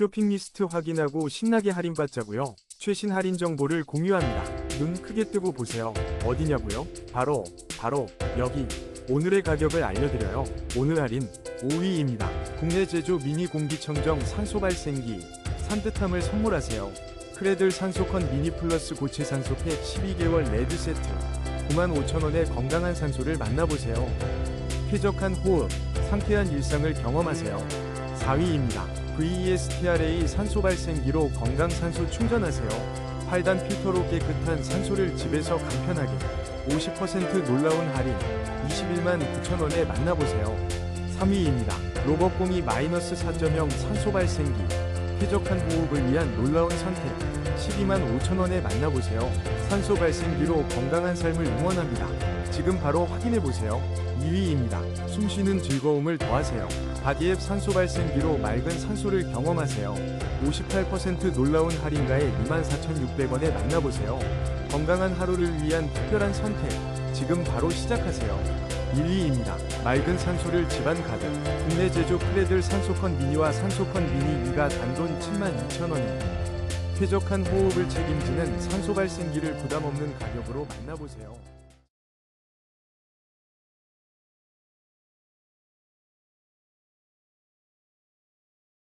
쇼핑 리스트 확인하고 신나게 할인받자고요. 최신 할인 정보를 공유합니다. 눈 크게 뜨고 보세요. 어디냐고요? 바로 바로 여기. 오늘의 가격을 알려드려요. 오늘 할인 5위입니다. 국내 제조 미니 공기청정 산소 발생기 산뜻함을 선물하세요. 크레들 산소컨 미니 플러스 고체 산소팩 12개월 레드 세트 95,000원의 건강한 산소를 만나보세요. 쾌적한 호흡, 상쾌한 일상을 경험하세요. 4위입니다. VESTRA 산소 발생기로 건강 산소 충전하세요. 8단 필터로 깨끗한 산소를 집에서 간편하게 50% 놀라운 할인 21만 9천원에 만나보세요. 3위입니다. 로봇공이 마이너스 4.0 산소 발생기 쾌적한 호흡을 위한 놀라운 선택 12만 5천원에 만나보세요. 산소 발생기로 건강한 삶을 응원합니다. 지금 바로 확인해보세요. 2위입니다. 숨쉬는 즐거움을 더하세요. 바디앱 산소 발생기로 맑은 산소를 경험하세요. 58% 놀라운 할인가에 24,600원에 만나보세요. 건강한 하루를 위한 특별한 선택. 지금 바로 시작하세요. 1위입니다. 맑은 산소를 집안 가득. 국내 제조 크레들 산소컨 미니와 산소컨 미니 2가 단돈 72,000원입니다. 쾌적한 호흡을 책임지는 산소 발생기를 부담 없는 가격으로 만나보세요.